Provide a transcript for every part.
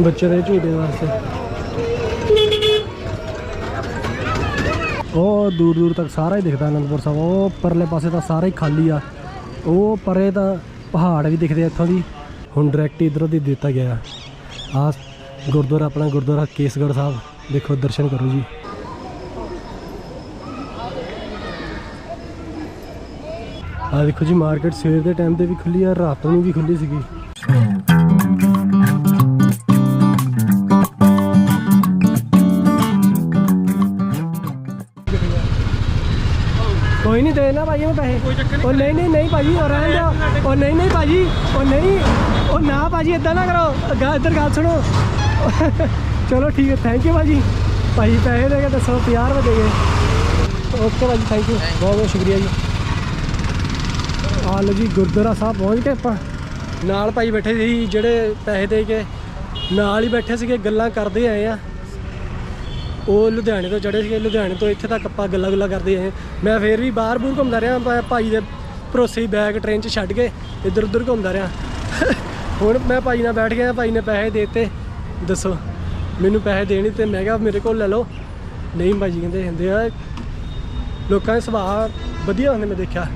ਬੱਚੇ ਦੇ ਝੂਟੇ ਵਾਸਤੇ। ਉਹ ਦੂਰ ਦੂਰ ਤੱਕ ਸਾਰਾ ਹੀ ਦਿਖਦਾ ਅਨੰਦਪੁਰ ਸਾਹਿਬ। ਉਹ ਪਰਲੇ ਪਾਸੇ ਤਾਂ ਸਾਰਾ ਹੀ ਖਾਲੀ ਆ। ਉਹ ਪਰੇ ਤਾਂ ਪਹਾੜ ਵੀ ਦਿਖਦੇ ਆ ਇੱਥੋਂ ਦੀ। ਹੁਣ ਡਾਇਰੈਕਟ ਇਧਰੋਂ ਦੀ ਦਿੱਤਾ ਗਿਆ। ਆ ਗੁਰਦੁਆਰਾ ਆਪਣਾ ਗੁਰਦੁਆਰਾ ਕੇਸਗੜ੍ਹ ਸਾਹਿਬ। ਦੇਖੋ, ਦਰਸ਼ਨ ਕਰੋ ਜੀ। ਆ ਦੇਖੋ ਜੀ, ਮਾਰਕੀਟ ਸਵੇਰ ਦੇ ਟਾਈਮ ਤੇ ਵੀ ਖੁੱਲੀ ਆ, ਰਾਤ ਨੂੰ ਵੀ ਖੁੱਲੀ ਸੀਗੀ। ਨਹੀਂ ਦੇਣਾ ਭਾਈ ਮੈਂ ਪੈਸੇ। ਉਹ ਨਹੀਂ ਨਹੀਂ ਨਹੀਂ ਭਾਜੀ ਉਹ ਰਹਿਣ ਦਿਓ। ਉਹ ਨਹੀਂ ਨਹੀਂ ਭਾਜੀ ਉਹ ਨਹੀਂ ਉਹ ਨਾ ਭਾਜੀ ਇਦਾਂ ਨਾ ਕਰੋ। ਇੱਧਰ ਗੱਲ ਸੁਣੋ। ਚਲੋ ਠੀਕ ਹੈ ਥੈਂਕ ਯੂ ਭਾਜੀ। ਭਾਜੀ ਪੈਸੇ ਦੇ ਕੇ ਦੱਸੋ 50 ਰੁਪਏ ਦੇ ਗਏ ਓਕੇ ਭਾਜੀ ਥੈਂਕ ਯੂ ਬਹੁਤ ਬਹੁਤ ਸ਼ੁਕਰੀਆ ਜੀ। ਆ ਲਓ ਜੀ ਗੁਰਦੁਆਰਾ ਸਾਹਿਬ ਪਹੁੰਚ ਗਏ ਆਪਾਂ। ਨਾਲ ਭਾਈ ਬੈਠੇ ਸੀ ਜਿਹੜੇ ਪੈਸੇ ਦੇ ਕੇ। ਨਾਲ ਹੀ ਬੈਠੇ ਸੀਗੇ ਗੱਲਾਂ ਕਰਦੇ ਆਏ ਆ। ਉਹ ਲੁਧਿਆਣੇ ਤੋਂ ਚੜੇ ਸੀਗੇ, ਲੁਧਿਆਣੇ ਤੋਂ ਇੱਥੇ ਤੱਕ ਆਪਾਂ ਗੱਲਾਂ ਗੁੱਲਾਂ ਕਰਦੇ ਆਏ। ਮੈਂ ਫੇਰ ਵੀ ਬਾਹਰ ਬੂਰ ਘੁੰਮਦਾ ਰਿਹਾ ਮੈਂ ਭਾਈ ਦੇ ਭਰੋਸੇ ਹੀ ਬੈਗ ਟ੍ਰੇਨ 'ਚ ਛੱਡ ਕੇ ਇੱਧਰ ਉੱਧਰ ਘੁੰਮਦਾ ਰਿਹਾ। ਹੁਣ ਮੈਂ ਭਾਈ ਨਾਲ ਬੈਠ ਗਿਆ, ਭਾਈ ਨੇ ਪੈਸੇ ਦੇ ਦਿੱਤੇ। ਦੱਸੋ, ਮੈਨੂੰ ਪੈਸੇ ਦੇਣੀ ਤੇ ਮੈਂ ਕਿਹਾ ਮੇਰੇ ਕੋਲ ਲੈ ਲਓ। ਨਹੀਂ ਭਾਜੀ ਕਹਿੰਦੇ ਹੁੰਦੇ ਆ, ਲੋਕਾਂ ਦੇ ਸੁਭਾਅ ਵਧੀਆ ਹੁੰਦੇ, ਮੈਂ ਦੇਖਿਆ।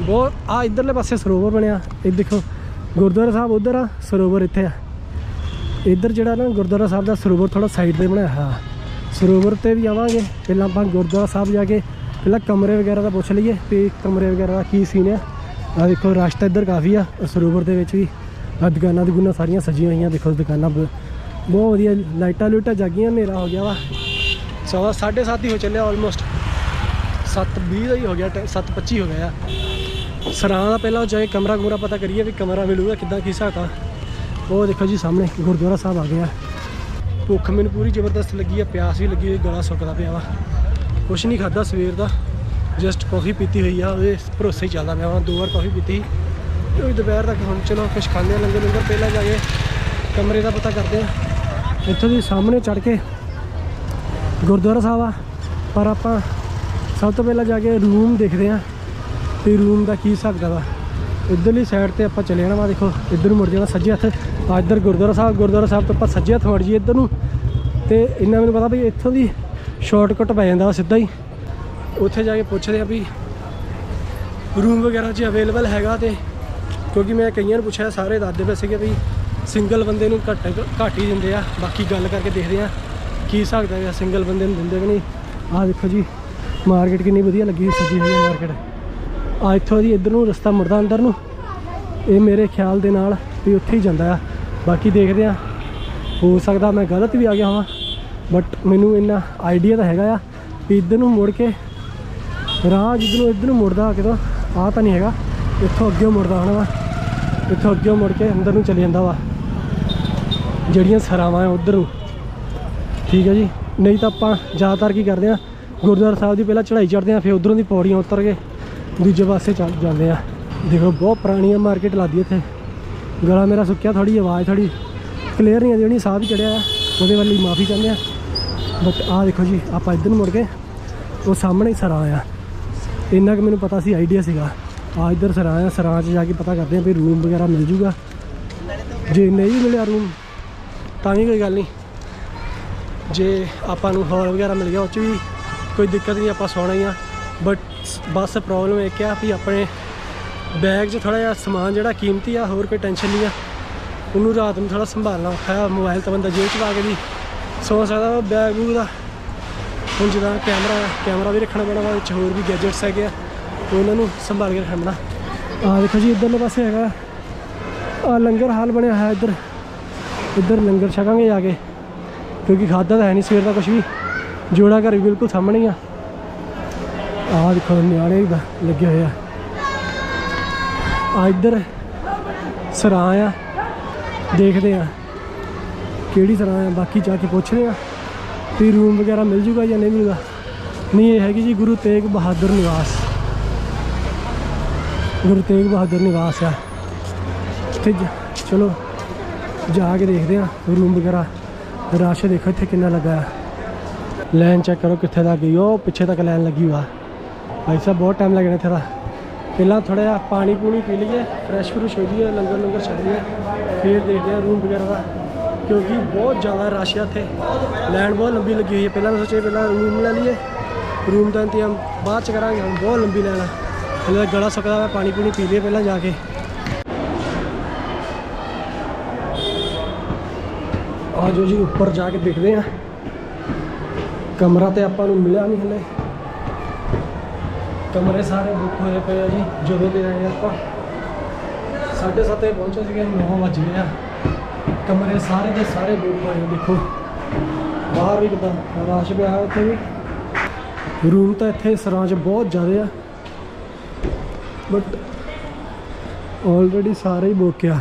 ਬਹੁਤ ਆ ਇਧਰਲੇ ਪਾਸੇ ਸਰੋਵਰ ਬਣਿਆ। ਇਹ ਦੇਖੋ, ਗੁਰਦੁਆਰਾ ਸਾਹਿਬ ਉਧਰ ਆ, ਸਰੋਵਰ ਇੱਥੇ ਆ। ਇੱਧਰ ਜਿਹੜਾ ਨਾ ਗੁਰਦੁਆਰਾ ਸਾਹਿਬ ਦਾ ਸਰੋਵਰ ਥੋੜਾ ਸਾਈਡ ਤੇ ਬਣਾਇਆ ਹੋਇਆ। ਸਰੋਵਰ ਤੇ ਵੀ ਆਵਾਂਗੇ। ਪਹਿਲਾਂ ਆਪਾਂ ਗੁਰਦੁਆਰਾ ਸਾਹਿਬ ਜਾ ਕੇ ਪਹਿਲਾਂ ਕਮਰੇ ਵਗੈਰਾ ਦਾ ਪੁੱਛ ਲਈਏ ਵੀ ਕਮਰੇ ਵਗੈਰਾ ਦਾ ਕੀ ਸੀਨ ਆ। ਆ ਦੇਖੋ ਰਸ਼ ਤਾਂ ਇੱਧਰ ਕਾਫੀ ਆ ਸਰੋਵਰ ਦੇ ਵਿੱਚ ਵੀ ਆ ਦੁਕਾਨਾਂ ਦੁਕਾਨਾਂ ਸਾਰੀਆਂ ਸਜੀਆਂ ਹੋਈਆਂ, ਦੇਖੋ ਦੁਕਾਨਾਂ ਬਹੁਤ ਵਧੀਆ ਲਾਈਟਾਂ ਲੂਟਾਂ ਜਾਗੀਆਂ, ਹਨੇਰਾ ਹੋ ਗਿਆ ਵਾ। ਸਵਾ 7:30 ਹੀ ਹੋ ਚੱਲਿਆ ਆਲਮੋਸਟ 7:20 ਦਾ ਹੀ ਹੋ ਗਿਆ 7:25 ਹੋ ਗਿਆ। ਸਰਾਂ ਦਾ ਪਹਿਲਾਂ ਜਾ ਕੇ ਕਮਰਾ ਕੁਮਰਾ ਪਤਾ ਕਰੀਏ ਵੀ ਕਮਰਾ ਮਿਲੂਗਾ ਕਿੱਦਾਂ ਕੀ ਹਿਸਾਬ ਆ ਉਹ ਦੇਖੋ ਜੀ ਸਾਹਮਣੇ ਗੁਰਦੁਆਰਾ ਸਾਹਿਬ ਆ ਗਿਆ। ਭੁੱਖ ਮੈਨੂੰ ਪੂਰੀ ਜ਼ਬਰਦਸਤ ਲੱਗੀ ਆ, ਪਿਆਸ ਵੀ ਲੱਗੀ ਹੋਈ, ਗਲਾ ਸੁੱਕਦਾ ਪਿਆ ਵਾ। ਕੁਛ ਨਹੀਂ ਖਾਦਾ ਸਵੇਰ ਦਾ ਜਸਟ ਕਾਫੀ ਪੀਤੀ ਹੋਈ ਆ, ਉਹਦੇ ਭਰੋਸੇ ਹੀ ਚੱਲਦਾ ਪਿਆ ਵਾ, ਦੋ ਵਾਰ ਕਾਫੀ ਪੀਤੀ। ਤੇ ਉਹ ਦੁਪਹਿਰ ਤੱਕ ਹੁਣ ਚਲੋ ਕੁਛ ਖਾਂਦੇ ਆ, ਲੰਗਰ ਲੰਗਰ, ਪਹਿਲਾਂ ਜਾ ਕੇ ਕਮਰੇ ਦਾ ਪਤਾ ਕਰਦੇ ਆ। ਇੱਥੋਂ ਦੀ ਸਾਹਮਣੇ ਚੜ ਕੇ ਗੁਰਦੁਆਰਾ ਸਾਹਿਬ ਆ, ਪਰ ਆਪਾਂ ਸਭ ਤੋਂ ਪਹਿਲਾਂ ਜਾ ਕੇ ਰੂਮ ਦੇਖਦੇ ਆ ਤੇ ਰੂਮ ਦਾ ਕੀ ਹਿਸਾਬ ਦਾ ਵਾ ਇੱਧਰਲੀ ਸਾਈਡ ਤੇ ਆਪਾਂ ਚਲੇ ਜਾਣਾ ਵਾ, ਦੇਖੋ, ਇੱਧਰ ਮੁੜ ਜਾਣਾ, ਸੱਜੇ ਹੱਥ। ਆ ਇੱਧਰ ਗੁਰਦੁਆਰਾ ਸਾਹਿਬ ਗੁਰਦੁਆਰਾ ਸਾਹਿਬ ਤੋਂ ਆਪਾਂ ਸੱਜੇ ਹੱਥ ਮੁੜ ਜਾਈਏ ਇੱਧਰ ਨੂੰ। ਤੇ ਇੰਨਾ ਮੈਨੂੰ ਪਤਾ ਵੀ ਇੱਥੋਂ ਦੀ ਸ਼ਾਰਟਕਟ ਪੈ ਜਾਂਦਾ ਸਿੱਧਾ ਹੀ। ਉੱਥੇ ਜਾ ਕੇ ਪੁੱਛਦੇ ਆ ਵੀ ਰੂਮ ਵਗੈਰਾ 'ਚ ਅਵੇਲੇਬਲ ਹੈਗਾ ਤੇ ਕਿਉਂਕਿ ਮੈਂ ਕਈਆਂ ਨੂੰ ਪੁੱਛਿਆ, ਸਾਰੇ ਦੱਸਦੇ ਪਏ ਸੀਗੇ ਵੀ ਸਿੰਗਲ ਬੰਦੇ ਨੂੰ ਘੱਟ ਘੱਟ ਹੀ ਦਿੰਦੇ ਆ। ਬਾਕੀ ਗੱਲ ਕਰਕੇ ਦੇਖਦੇ ਆ ਕੀ ਹਿਸਾਬ ਦਾ ਸਿੰਗਲ ਬੰਦੇ ਨੂੰ ਦਿੰਦੇ ਕਿ ਨਹੀਂ। ਆਹ ਦੇਖੋ ਜੀ ਮਾਰਕੀਟ ਕਿੰਨੀ ਵਧੀਆ ਲੱਗੀ ਸਜੀ ਹੋਈ ਮਾਰਕੀਟ ਆ ਇੱਥੋਂ ਦੀ ਇੱਧਰ ਨੂੰ ਰਸਤਾ ਮੁੜਦਾ ਅੰਦਰ ਨੂੰ। ਇਹ ਮੇਰੇ ਖਿਆਲ ਦੇ ਨਾਲ ਵੀ ਉੱਥੇ ਹੀ ਜਾਂਦਾ ਆ। ਬਾਕੀ ਦੇਖਦੇ ਆ ਹੋ ਸਕਦਾ ਮੈਂ ਗਲਤ ਵੀ ਆ ਗਿਆ ਹਾਂ ਬਟ ਮੈਨੂੰ ਇੰਨਾ ਆਈਡੀਆ ਤਾਂ ਹੈਗਾ ਆ ਵੀ ਇੱਧਰ ਨੂੰ ਮੁੜ ਕੇ ਰਾਹ ਜਿੱਧਰ ਨੂੰ ਇੱਧਰ ਨੂੰ ਮੁੜਦਾ ਕਿਦੋਂ ਆ ਤਾਂ ਨਹੀਂ ਹੈਗਾ। ਇੱਥੋਂ ਅੱਗੇ ਮੁੜਦਾ ਹੋਣਾ ਵਾ। ਇੱਥੋਂ ਅੱਗੇ ਮੁੜ ਕੇ ਅੰਦਰ ਨੂੰ ਚਲੇ ਜਾਂਦਾ ਵਾ। ਜਿਹੜੀਆਂ ਸਰਾਵਾਂ ਆ ਉਧਰ ਨੂੰ। ਠੀਕ ਹੈ ਜੀ। ਨਹੀਂ ਤਾਂ ਆਪਾਂ ਜ਼ਿਆਦਾਤਰ ਕੀ ਕਰਦੇ ਆ ਗੁਰਦੁਆਰਾ ਸਾਹਿਬ ਦੀ ਪਹਿਲਾਂ ਚੜ੍ਹਾਈ ਚੜ੍ਹਦੇ ਆ ਫਿਰ ਉਧਰੋਂ ਦੀ ਪੌੜੀਆਂ ਉਤਰ ਕੇ ਦੂਜੇ ਪਾਸੇ ਚੱਲ ਜਾਂਦੇ ਆ ਦੇਖੋ, ਬਹੁਤ ਪੁਰਾਣੀ ਆ ਮਾਰਕੀਟ ਲਾਦੀ ਇੱਥੇ। ਗਲਾ ਮੇਰਾ ਸੁੱਕਿਆ ਥੋੜੀ ਆਵਾਜ਼ ਥੋੜੀ ਕਲੀਅਰ ਨਹੀਂ ਆ ਜਿਹੜੀ ਸਾਹ ਵੀ ਚੜਿਆ ਉਹਦੇ ਵੱਲ ਮਾਫੀ ਚਾਹੁੰਦੇ ਆ ਬਟ ਆਹ ਦੇਖੋ ਜੀ, ਆਪਾਂ ਇੱਧਰ ਨੂੰ ਮੁੜ ਕੇ, ਉਹ ਸਾਹਮਣੇ ਸਰਾਂ ਆ। ਇੰਨਾ ਕਿ ਮੈਨੂੰ ਪਤਾ ਸੀ ਆਈਡੀਆ ਸੀਗਾ। ਆ ਇੱਧਰ ਸਰਾਂ ਆ, ਸਰਾਂ 'ਚ ਜਾ ਕੇ ਪਤਾ ਕਰਦੇ ਆ ਵੀ ਰੂਮ ਵਗੈਰਾ ਮਿਲ ਜੂਗਾ। ਜੇ ਨਹੀਂ ਮਿਲਿਆ ਰੂਮ ਤਾਂ ਵੀ ਕੋਈ ਗੱਲ ਨਹੀਂ। ਜੇ ਆਪਾਂ ਨੂੰ ਹਾਲ ਵਗੈਰਾ ਮਿਲ ਗਿਆ, ਉਹ 'ਚ ਵੀ ਕੋਈ ਦਿੱਕਤ ਨਹੀਂ, ਆਪਾਂ ਸੌਣਾ ਹੀ ਆ। ਬਟ ਬਸ ਪ੍ਰੋਬਲਮ ਇੱਕ ਆ ਵੀ ਆਪਣੇ ਬੈਗ 'ਚ ਥੋੜਾ ਜਿਹਾ ਸਮਾਨ ਜਿਹੜਾ ਕੀਮਤੀ ਆ ਹੋਰ ਕੋਈ ਟੈਨਸ਼ਨ ਨਹੀਂ ਆ। ਉਹਨੂੰ ਰਾਤ ਨੂੰ ਥੋੜਾ ਸੰਭਾਲਣਾ ਔਖਾ ਆ ਮੋਬਾਈਲ ਤਾਂ ਬੰਦਾ ਜੇਬ 'ਚ ਪਾ ਕੇ ਵੀ ਸੌ ਸਕਦਾ ਵਾ, ਬੈਗ ਬੂਗ ਦਾ। ਹੁਣ ਜਿੱਦਾਂ ਕੈਮਰਾ ਕੈਮਰਾ ਵੀ ਰੱਖਣਾ ਪੈਣਾ ਵਾ ਵਿੱਚ ਹੋਰ ਵੀ ਗੈਜਟਸ ਹੈਗੇ ਆ ਉਹਨਾਂ ਨੂੰ ਸੰਭਾਲ ਕੇ ਰੱਖਣਾ ਪੈਣਾ। ਆ ਦੇਖੋ ਜੀ ਇੱਧਰਲੇ ਪਾਸੇ ਹੈਗਾ। ਆ ਲੰਗਰ ਹਾਲ ਬਣਿਆ ਹੋਇਆ ਇੱਧਰ। ਇੱਧਰ ਲੰਗਰ ਛਕਾਂਗੇ ਜਾ ਕੇ ਕਿਉਂਕਿ ਖਾਦਾ ਤਾਂ ਹੈ ਨਹੀਂ ਸਵੇਰ ਦਾ ਕੁਝ ਵੀ। ਜੋੜਾ ਘਰ ਵੀ ਬਿਲਕੁਲ ਸਾਹਮਣੇ ਹੀ ਆ। ਆਹ ਦੇਖੋ ਨਿਆਣੇ ਵੀ ਬ- ਲੱਗੇ ਹੋਏ ਆ। ਆ ਇੱਧਰ ਸਰਾਂ ਆ। ਦੇਖਦੇ ਆ ਕਿਹੜੀ ਸਰਾਂ ਆ। ਬਾਕੀ ਜਾ ਕੇ ਪੁੱਛਦੇ ਆ। ਵੀ ਰੂਮ ਵਗੈਰਾ ਮਿਲ ਜੂਗਾ ਜਾਂ ਨਹੀਂ ਮਿਲੂਗਾ ਨਹੀਂ, ਇਹ ਹੈਗੀ ਜੀ ਗੁਰੂ ਤੇਗ ਬਹਾਦਰ ਨਿਵਾਸ। ਗੁਰੂ ਤੇਗ ਬਹਾਦਰ ਨਿਵਾਸ ਆ। ਤੇ ਜ- ਚਲੋ, ਜਾ ਕੇ ਦੇਖਦੇ ਆ। ਰੂਮ ਵਗੈਰਾ, ਰਸ਼ ਦੇਖੋ ਇੱਥੇ ਕਿੰਨਾ ਲੱਗਾ ਆ। ਲਾਈਨ ਚੈੱਕ ਕਰੋ ਕਿੱਥੇ ਤੱਕ ਗਈ। ਉਹ ਪਿੱਛੇ ਤੱਕ ਲਾਈਨ ਲੱਗੀ ਹੋਆ। ਭਾਈ ਸਾਹਿਬ, ਬਹੁਤ ਟਾਈਮ ਲੱਗਣਾ ਇੱਥੇ ਦਾ। ਪਹਿਲਾਂ ਥੋੜਾ ਜਿਹਾ ਪਾਣੀ ਪੂਣੀ ਪੀ ਲਈਏ ਫਰੈਸ਼ ਫਰੂਸ਼ ਹੋ ਜਾਈਏ, ਲੰਗਰ ਲੰਗਰ ਛਕ ਲਈਏ, ਫਿਰ ਦੇਖਦੇ ਆ ਰੂਮ ਵਗੈਰਾ ਦਾ। ਕਿਉਂਕਿ ਬਹੁਤ ਜ਼ਿਆਦਾ ਰਸ਼ ਹੈ ਇੱਥੇ। ਲਾਈਨ ਬਹੁਤ ਲੰਬੀ ਲੱਗੀ ਹੋਈ ਹੈ। ਪਹਿਲਾਂ ਤਾਂ ਸੋਚਿਆ ਪਹਿਲਾਂ ਰੂਮ ਲੈ ਲਈਏ। ਰੂਮ ਦਾ ਇੰਤਜ਼ਾਮ ਬਾਅਦ ਚ ਕਰਾਂਗੇ, ਹੁਣ ਬਹੁਤ ਲੰਬੀ ਲਾਈਨ ਹੈ ਹਲੇ ਤਾਂ ਗਲਾ ਸੁੱਕਦਾ ਵਾ ਪਾਣੀ ਪੂਣੀ ਪੀ ਲਈਏ ਪਹਿਲਾਂ ਜਾ ਕੇ। ਆ ਜੋ ਜੀ ਉੱਪਰ ਜਾ ਕੇ ਦੇਖਦੇ ਆ ਕਮਰਾ ਤੇ ਆਪਾਂ ਨੂੰ ਮਿਲਿਆ ਨਹੀਂ ਹਲੇ। ਕਮਰੇ ਸਾਰੇ ਬੁੱਕ ਹੋਏ ਪਏ ਆ ਜੀ, ਜਦੋਂ ਦੇ ਆਏ ਆਪਾਂ। ਸਾਢੇ ਸੱਤ ਵਜੇ ਪਹੁੰਚੇ ਸੀਗੇ 9 ਵਜ ਗਏ ਆ। ਕਮਰੇ ਸਾਰੇ ਦੇ ਸਾਰੇ ਬੁੱਕ ਹੋਏ ਦੇਖੋ। ਬਾਹਰ ਵੀ ਕਿਦਾਂ ਰਸ਼ ਪਿਆ ਹੋਇਆ ਉੱਥੇ ਵੀ। ਰੂਮ ਤਾਂ ਇੱਥੇ ਸਰਾਂ 'ਚ ਬਹੁਤ ਜ਼ਿਆਦਾ ਆ। ਬਟ ਆਲਰੇਡੀ ਸਾਰੇ ਹੀ ਬੁੱਕ ਆ।